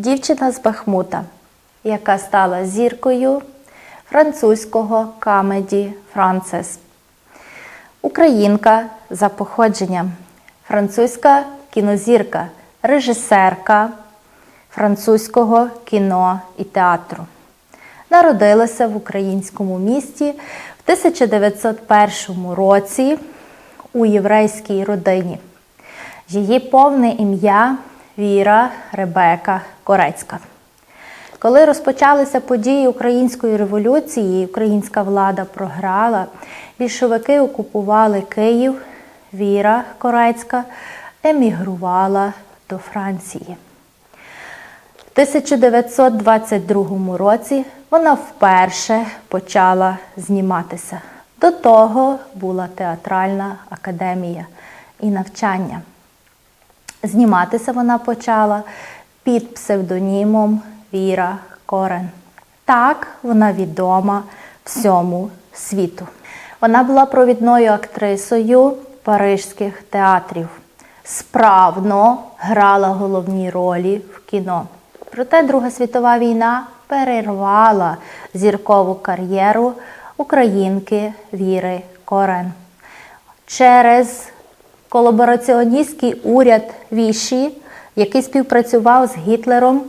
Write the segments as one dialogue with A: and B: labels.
A: Дівчина з Бахмута, яка стала зіркою французького камеді Францес, українка за походженням, французька кінозірка, режисерка французького кіно і театру. Народилася в українському місті в 1901 році у єврейській родині. Її повне ім'я Віра Ребека Корецька. Коли розпочалися події Української революції, українська влада програла, більшовики окупували Київ, Віра Корецька емігрувала до Франції. В 1922 році вона вперше почала зніматися. До того була театральна академія і навчання. Зніматися вона почала під псевдонімом Віра Корен. Так вона відома всьому світу. Вона була провідною актрисою парижських театрів. Справно грала головні ролі в кіно. Проте Друга світова війна перервала зіркову кар'єру українки Віри Корен. Через колабораціоністський уряд Віші, який співпрацював з Гітлером,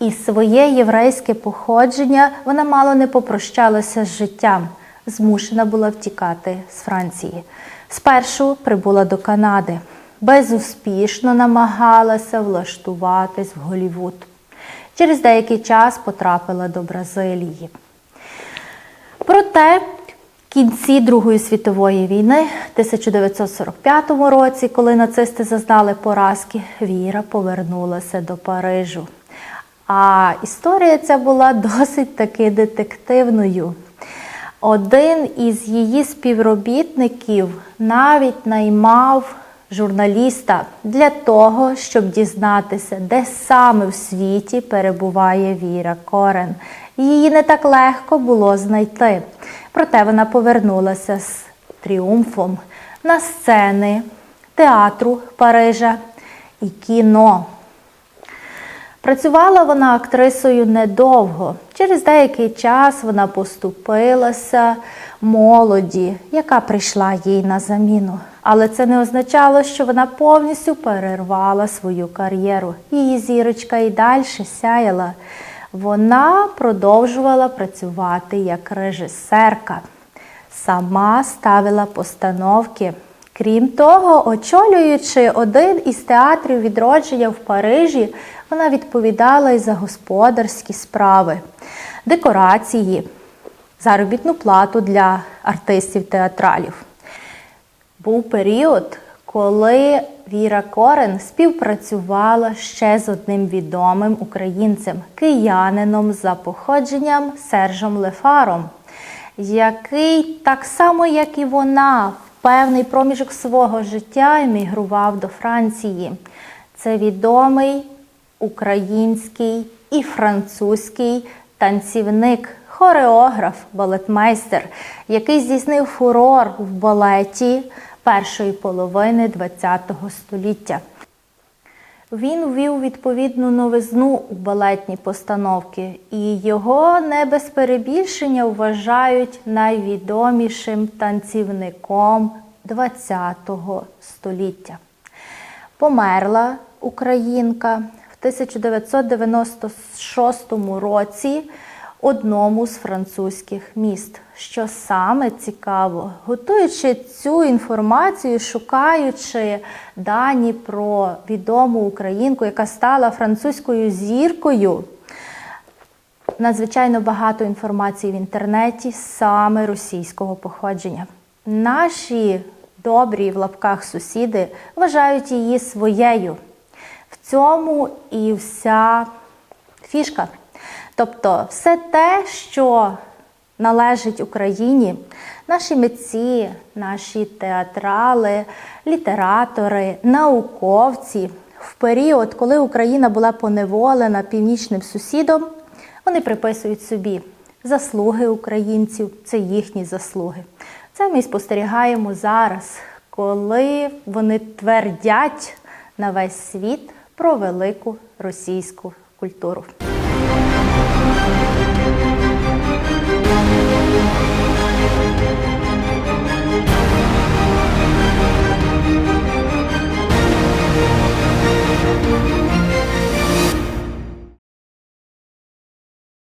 A: і своє єврейське походження вона мало не попрощалася з життям, змушена була втікати з Франції. Спершу прибула до Канади, безуспішно намагалася влаштуватись в Голівуд. Через деякий час потрапила до Бразилії. Проте в кінці Другої світової війни, в 1945 році, коли нацисти зазнали поразки, Віра повернулася до Парижу. А історія ця була досить таки детективною. Один із її співробітників навіть наймав журналіста для того, щоб дізнатися, де саме в світі перебуває Віра Корен. Її не так легко було знайти. Проте вона повернулася з тріумфом на сцени театру Парижа і кіно. Працювала вона актрисою недовго. Через деякий час вона поступилася молоді, яка прийшла їй на заміну. Але це не означало, що вона повністю перервала свою кар'єру. Її зірочка і далі сяяла. Вона продовжувала працювати як режисерка, сама ставила постановки. Крім того, очолюючи один із театрів відродження в Парижі, вона відповідала і за господарські справи, декорації, заробітну плату для артистів театралів. Був період, коли Віра Корен співпрацювала ще з одним відомим українцем, киянином за походженням Сержем Лефаром, який так само, як і вона, в певний проміжок свого життя емігрував до Франції. Це відомий український і французький танцівник, хореограф, балетмейстер, який здійснив фурор в балеті першої половини ХХ століття. Він ввів відповідну новизну у балетні постановки, і його не без перебільшення вважають найвідомішим танцівником ХХ століття. Померла українка 1996 році одному з французьких міст. Що саме цікаво, готуючи цю інформацію, шукаючи дані про відому українку, яка стала французькою зіркою, надзвичайно багато інформації в інтернеті саме російського походження. Наші добрі в лапках сусіди вважають її своєю. Цьому і вся фішка. Тобто, все те, що належить Україні, наші митці, наші театрали, літератори, науковці в період, коли Україна була поневолена північним сусідом, вони приписують собі заслуги українців, це їхні заслуги. Це ми спостерігаємо зараз, коли вони твердять на весь світ про велику російську культуру.